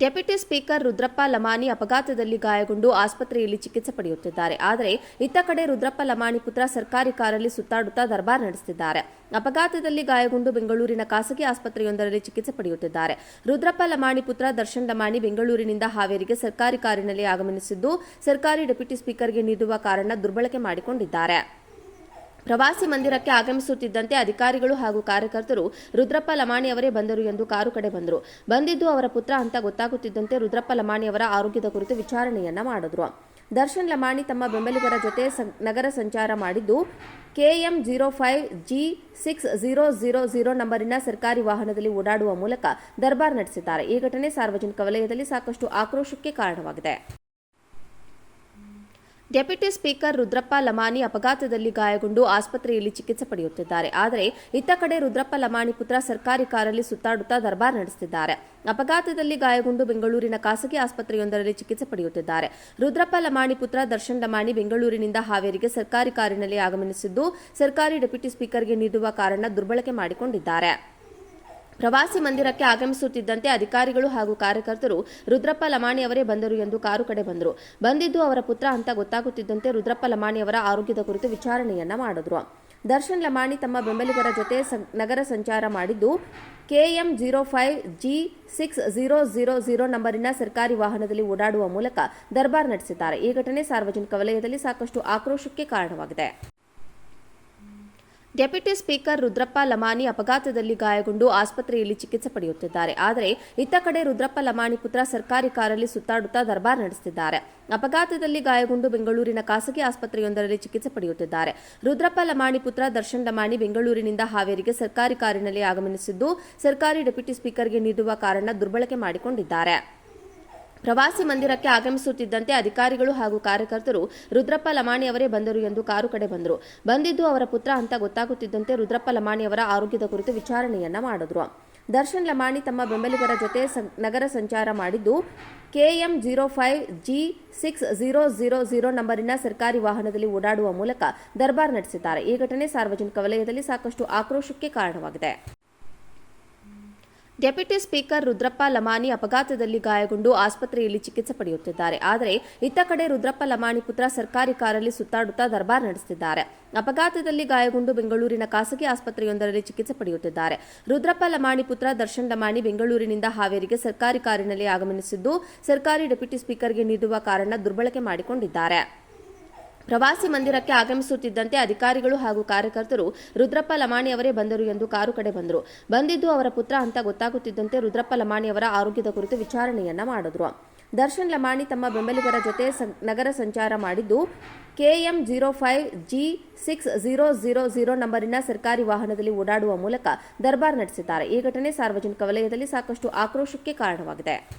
Deputy speaker Rudrappa Lamani ಅಪಘಾತದಲ್ಲಿ ಗಾಯಗೊಂಡು ಆಸ್ಪತ್ರೆಯಲ್ಲಿ ಚಿಕಿತ್ಸೆ ಪಡೆಯುತ್ತಿದ್ದಾರೆ. ಆದರೆ ಇತ್ತ ಕಡೆ ರುದ್ರಪ್ಪ ಲಮಾಣಿ ಪುತ್ರ ಸರ್ಕಾರಿ ಕಾರಲ್ಲಿ ಸುತ್ತಾಡುತ್ತಾ ದರ್ಬಾರ್ ನಡೆಸುತ್ತಿದ್ದಾರೆ. ಅಪಘಾತದಲ್ಲಿ ಗಾಯಗೊಂಡು ಬೆಂಗಳೂರಿನ ಖಾಸಗಿ ಆಸ್ಪತ್ರೆಯೊಂದರಲ್ಲಿ ಚಿಕಿತ್ಸೆ ಪಡೆಯುತ್ತಿದ್ದಾರೆ. ರುದ್ರಪ್ಪ ಲಮಾಣಿ ಪುತ್ರ ದರ್ಶನ್ ಲಮಾಣಿ ಬೆಂಗಳೂರಿನಿಂದ ಹಾವೇರಿಗೆ ಸರ್ಕಾರಿ ಕಾರಿನಲ್ಲಿ ಆಗಮನಿಸಿದ್ದು ಸರ್ಕಾರಿ ಡೆಪ್ಯೂಟಿ ಸ್ಪೀಕರ್ಗೆ ನೀಡುವ ಕಾರಣ ದುರ್ಬಳಕೆ ಮಾಡಿಕೊಂಡಿದ್ದಾರೆ. ಪ್ರವಾಸಿ ಮಂದಿರಕ್ಕೆ ಆಗಮಿಸುತ್ತಿದ್ದಂತೆ ಅಧಿಕಾರಿಗಳು ಹಾಗೂ ಕಾರ್ಯಕರ್ತರು ರುದ್ರಪ್ಪ ಲಮಾಣಿ ಅವರೇ ಬಂದರು ಎಂದು ಕಾರು ಕಡೆ ಬಂದರು. ಬಂದಿದ್ದು ಅವರ ಪುತ್ರ ಅಂತ ಗೊತ್ತಾಗುತ್ತಿದ್ದಂತೆ ರುದ್ರಪ್ಪ ಲಮಾಣಿ ಅವರ ಆರೋಗ್ಯದ ಕುರಿತು ವಿಚಾರಣೆಯನ್ನ ಮಾಡಿದ್ರು. ದರ್ಶನ್ ಲಮಾಣಿ ತಮ್ಮ ಬೆಂಬಲಿಗರ ಜೊತೆ ನಗರ ಸಂಚಾರ ಮಾಡಿದ್ದು, KM zero five G six zero zero zero ನಂಬರಿನ ಸರ್ಕಾರಿ ವಾಹನದಲ್ಲಿ ಓಡಾಡುವ ಮೂಲಕ ದರ್ಬಾರ್ ನಡೆಸಿದ್ದಾರೆ. ಈ ಘಟನೆ ಸಾರ್ವಜನಿಕ ವಲಯದಲ್ಲಿ ಸಾಕಷ್ಟು ಆಕ್ರೋಶಕ್ಕೆ ಕಾರಣವಾಗಿದೆ. ಡೆಪ್ಯೂಟಿ ಸ್ಪೀಕರ್ ರುದ್ರಪ್ಪ ಲಮಾಣಿ ಅಪಘಾತದಲ್ಲಿ ಗಾಯಗೊಂಡು ಆಸ್ಪತ್ರೆಯಲ್ಲಿ ಚಿಕಿತ್ಸೆ ಪಡೆಯುತ್ತಿದ್ದಾರೆ. ಆದರೆ ಇತ್ತ ಕಡೆ ರುದ್ರಪ್ಪ ಲಮಾಣಿ ಪುತ್ರ ಸರ್ಕಾರಿ ಕಾರಲ್ಲಿ ಸುತ್ತಾಡುತ್ತಾ ದರ್ಬಾರ್ ನಡೆಸುತ್ತಿದ್ದಾರೆ. ಅಪಘಾತದಲ್ಲಿ ಗಾಯಗೊಂಡು ಬೆಂಗಳೂರಿನ ಖಾಸಗಿ ಆಸ್ಪತ್ರೆಯೊಂದರಲ್ಲಿ ಚಿಕಿತ್ಸೆ ಪಡೆಯುತ್ತಿದ್ದಾರೆ. ರುದ್ರಪ್ಪ ಲಮಾಣಿ ಪುತ್ರ ದರ್ಶನ್ ಲಮಾಣಿ ಬೆಂಗಳೂರಿನಿಂದ ಹಾವೇರಿಗೆ ಸರ್ಕಾರಿ ಕಾರಿನಲ್ಲಿ ಆಗಮನಿಸಿದ್ದು ಸರ್ಕಾರಿ ಡೆಪ್ಯೂಟಿ ಸ್ಪೀಕರ್ಗೆ ನೀಡುವ ಕಾರಣ ದುರ್ಬಳಕೆ ಮಾಡಿಕೊಂಡಿದ್ದಾರೆ. ಪ್ರವಾಸಿ ಮಂದಿರಕ್ಕೆ ಆಗಮಿಸುತ್ತಿದ್ದಂತೆ ಅಧಿಕಾರಿಗಳು ಹಾಗೂ ಕಾರ್ಯಕರ್ತರು ರುದ್ರಪ್ಪ ಲಮಾಣಿ ಅವರೇ ಬಂದರು ಎಂದು ಕಾರು ಕಡೆ ಬಂದರು. ಬಂದಿದ್ದು ಅವರ ಪುತ್ರ ಅಂತ ಗೊತ್ತಾಗುತ್ತಿದ್ದಂತೆ ರುದ್ರಪ್ಪ ಲಮಾಣಿ ಅವರ ಆರೋಗ್ಯದ ಕುರಿತು ವಿಚಾರಣೆಯನ್ನ ಮಾಡಿದ್ರು. ದರ್ಶನ್ ಲಮಾಣಿ ತಮ್ಮ ಬೆಂಬಲಿಗರ ಜೊತೆ ನಗರ ಸಂಚಾರ ಮಾಡಿದ್ದು, KM zero five G six zero zero zero ನಂಬರಿನ ಸರ್ಕಾರಿ ವಾಹನದಲ್ಲಿ ಓಡಾಡುವ ಮೂಲಕ ದರ್ಬಾರ್ ನಡೆಸಿದ್ದಾರೆ. ಈ ಘಟನೆ ಸಾರ್ವಜನಿಕ ವಲಯದಲ್ಲಿ ಸಾಕಷ್ಟು ಆಕ್ರೋಶಕ್ಕೆ ಕಾರಣವಾಗಿದೆ. ಡೆಪ್ಯೂಟಿ ಸ್ಪೀಕರ್ ರುದ್ರಪ್ಪ ಲಮಾಣಿ ಅಪಘಾತದಲ್ಲಿ ಗಾಯಗೊಂಡು ಆಸ್ಪತ್ರೆಯಲ್ಲಿ ಚಿಕಿತ್ಸೆ ಪಡೆಯುತ್ತಿದ್ದಾರೆ. ಆದರೆ ಇತ್ತ ಕಡೆ ರುದ್ರಪ್ಪ ಲಮಾಣಿ ಪುತ್ರ ಸರ್ಕಾರಿ ಕಾರಲ್ಲಿ ಸುತ್ತಾಡುತ್ತಾ ದರ್ಬಾರ್ ನಡೆಸುತ್ತಿದ್ದಾರೆ. ಅಪಘಾತದಲ್ಲಿ ಗಾಯಗೊಂಡು ಬೆಂಗಳೂರಿನ ಖಾಸಗಿ ಆಸ್ಪತ್ರೆಯೊಂದರಲ್ಲಿ ಚಿಕಿತ್ಸೆ ಪಡೆಯುತ್ತಿದ್ದಾರೆ. ರುದ್ರಪ್ಪ ಲಮಾಣಿ ಪುತ್ರ ದರ್ಶನ್ ಲಮಾಣಿ ಬೆಂಗಳೂರಿನಿಂದ ಹಾವೇರಿಗೆ ಸರ್ಕಾರಿ ಕಾರಿನಲ್ಲಿ ಆಗಮನಿಸಿದ್ದು ಸರ್ಕಾರಿ ಡೆಪ್ಯೂಟಿ ಸ್ಪೀಕರ್ಗೆ ನೀಡುವ ಕಾರಣ ದುರ್ಬಳಕೆ ಮಾಡಿಕೊಂಡಿದ್ದಾರೆ. ಪ್ರವಾಸಿ ಮಂದಿರಕ್ಕೆ ಆಗಮಿಸುತ್ತಿದ್ದಂತೆ ಅಧಿಕಾರಿಗಳು ಹಾಗೂ ಕಾರ್ಯಕರ್ತರು ರುದ್ರಪ್ಪ ಲಮಾಣಿ ಅವರೇ ಬಂದರು ಎಂದು ಕಾರು ಕಡೆ ಬಂದರು. ಬಂದಿದ್ದು ಅವರ ಪುತ್ರ ಅಂತ ಗೊತ್ತಾಗುತ್ತಿದ್ದಂತೆ ರುದ್ರಪ್ಪ ಲಮಾಣಿ ಅವರ ಆರೋಗ್ಯದ ಕುರಿತು ವಿಚಾರಣೆಯನ್ನ ಮಾಡಿದ್ರು. ದರ್ಶನ್ ಲಮಾಣಿ ತಮ್ಮ ಬೆಂಬಲಿಗರ ಜೊತೆ ನಗರ ಸಂಚಾರ ಮಾಡಿದ್ದು, KM zero five G six zero zero zero ನಂಬರಿನ ಸರ್ಕಾರಿ ವಾಹನದಲ್ಲಿ ಓಡಾಡುವ ಮೂಲಕ ದರ್ಬಾರ್ ನಡೆಸಿದ್ದಾರೆ. ಈ ಘಟನೆ ಸಾರ್ವಜನಿಕ ವಲಯದಲ್ಲಿ ಸಾಕಷ್ಟು ಆಕ್ರೋಶಕ್ಕೆ ಕಾರಣವಾಗಿದೆ. ಡೆಪ್ಯೂಟಿ ಸ್ಪೀಕರ್ ರುದ್ರಪ್ಪ ಲಮಾಣಿ ಅಪಘಾತದಲ್ಲಿ ಗಾಯಗೊಂಡು ಆಸ್ಪತ್ರೆಯಲ್ಲಿ ಚಿಕಿತ್ಸೆ ಪಡೆಯುತ್ತಿದ್ದಾರೆ. ಆದರೆ ಇತ್ತ ಕಡೆ ರುದ್ರಪ್ಪ ಲಮಾಣಿ ಪುತ್ರ ಸರ್ಕಾರಿ ಕಾರಲ್ಲಿ ಸುತ್ತಾಡುತ್ತಾ ದರ್ಬಾರ್ ನಡೆಸುತ್ತಿದ್ದಾರೆ. ಅಪಘಾತದಲ್ಲಿ ಗಾಯಗೊಂಡು ಬೆಂಗಳೂರಿನ ಖಾಸಗಿ ಆಸ್ಪತ್ರೆಯೊಂದರಲ್ಲಿ ಚಿಕಿತ್ಸೆ ಪಡೆಯುತ್ತಿದ್ದಾರೆ. ರುದ್ರಪ್ಪ ಲಮಾಣಿ ಪುತ್ರ ದರ್ಶನ್ ಲಮಾಣಿ ಬೆಂಗಳೂರಿನಿಂದ ಹಾವೇರಿಗೆ ಸರ್ಕಾರಿ ಕಾರಿನಲ್ಲಿ ಆಗಮನಿಸಿದ್ದು ಸರ್ಕಾರಿ ಡೆಪ್ಯೂಟಿ ಸ್ಪೀಕರ್ಗೆ ನೀಡುವ ಕಾರಣ ದುರ್ಬಳಕೆ ಮಾಡಿಕೊಂಡಿದ್ದಾರೆ. ಪ್ರವಾಸಿ ಮಂದಿರಕ್ಕೆ ಆಗಮಿಸುತ್ತಿದ್ದಂತೆ ಅಧಿಕಾರಿಗಳು ಹಾಗೂ ಕಾರ್ಯಕರ್ತರು ರುದ್ರಪ್ಪ ಲಮಾಣಿ ಅವರೇ ಬಂದರು ಎಂದು ಕಾರು ಕಡೆ ಬಂದರು. ಬಂದಿದ್ದು ಅವರ ಪುತ್ರ ಅಂತ ಗೊತ್ತಾಗುತ್ತಿದ್ದಂತೆ ರುದ್ರಪ್ಪ ಲಮಾಣಿ ಅವರ ಆರೋಗ್ಯದ ಕುರಿತು ವಿಚಾರಣೆಯನ್ನ ಮಾಡಿದ್ರು. ದರ್ಶನ್ ಲಮಾಣಿ ತಮ್ಮ ಬೆಂಬಲಿಗರ ಜೊತೆ ನಗರ ಸಂಚಾರ ಮಾಡಿದ್ದು, KM zero five G six zero zero zero ನಂಬರಿನ ಸರ್ಕಾರಿ ವಾಹನದಲ್ಲಿ ಓಡಾಡುವ ಮೂಲಕ ದರ್ಬಾರ್ ನಡೆಸಿದ್ದಾರೆ. ಈ ಘಟನೆ ಸಾರ್ವಜನಿಕ ವಲಯದಲ್ಲಿ ಸಾಕಷ್ಟು ಆಕ್ರೋಶಕ್ಕೆ ಕಾರಣವಾಗಿದೆ.